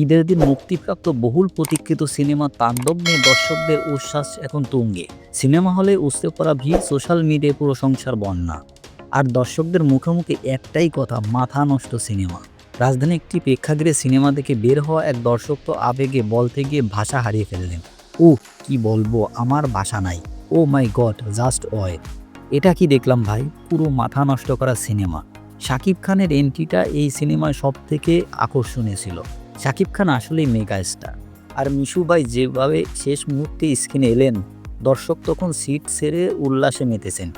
ঈদের দিন মুক্তিপ্রাপ্ত বহুল প্রতীক্ষিত সিনেমা তাণ্ডব নিয়ে দর্শকদের উচ্ছ্বাস এখন তুঙ্গে। সিনেমা হলে উসতে পড়া ভিড়, সোশ্যাল মিডিয়ায় পুরো সংসার বন্যা। আর দর্শকদের মুখে মুখে একটাই কথা, মাথা নষ্ট সিনেমা। রাজধানী একটি প্রেক্ষাগৃহে সিনেমা দেখে বের হওয়া এক দর্শক তো আবেগে বলতে গিয়ে ভাষা হারিয়ে ফেললেন। ও কি বলব, আমার ভাষা নাই। ও মাই গড, জাস্ট অয়। এটা কি দেখলাম ভাই? পুরো মাথা নষ্ট করা সিনেমা। শাকিব খানের এন্ট্রিটা এই সিনেমায় সব থেকে আকর্ষণীয় ছিল। শাকিব খান আসলেই মেগা স্টার আর মিশু ভাই যেভাবে শেষ মুহূর্তে স্ক্রিনে এলেন, দর্শক তখন সিট ছেড়ে উল্লাসে মেতেছেন।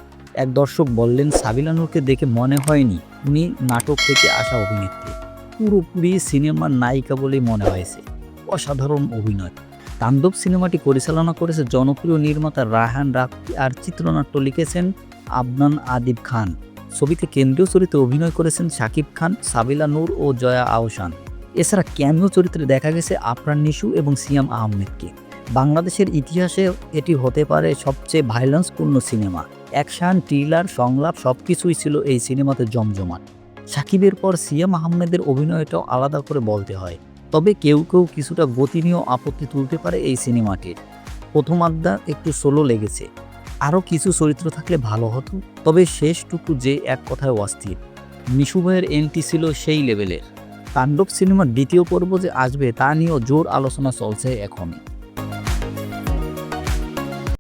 এক দর্শক বললেন সাবিলানুরকে দেখে মনে হয়নি, উনি নাটক থেকে আসা অভিনেত্রী। পুরোপুরি সিনেমার নায়িকা বলেই মনে হয়েছে। অসাধারণ অভিনয়। তাণ্ডব সিনেমাটি পরিচালনা করেছে জনপ্রিয় নির্মাতা রায়হান রাফি আর চিত্রনাট্য লিখেছেন আবনান আদিব খান। ছবিতে কেন্দ্রীয় চরিত্রে অভিনয় করেছেন শাকিব খান, সাবিলা নূর ও জয়া আহসান। এছাড়া ক্যামিও চরিত্রে দেখা গেছে আফরান নিশু এবং সিয়াম আহমেদকে। বাংলাদেশের ইতিহাসে এটি হতে পারে সবচেয়ে ভাইলেন্সপূর্ণ সিনেমা। অ্যাকশন ট্রিলার সংলাপ সব কিছুই ছিল এই সিনেমাতে জমজমাট। সাকিবের পর সিয়াম আহমেদের অভিনয়টাও আলাদা করে বলতে হয়। তবে কেউ কেউ কিছুটা গতি নিয়েও আপত্তি তুলতে পারে এই সিনেমাটির। প্রথম আড্ডা একটু সোলো লেগেছে। আরও কিছু চরিত্র থাকলে ভালো হতো, তবে শেষটুকু যে এক কথায় অস্থির। মিশু ভাইয়ের এন্ট্রি ছিল সেই লেভেলের তাণ্ডব সিনেমার দ্বিতীয় পর্ব যে আসবে তা নিয়েও জোর আলোচনা চলছে এখনই।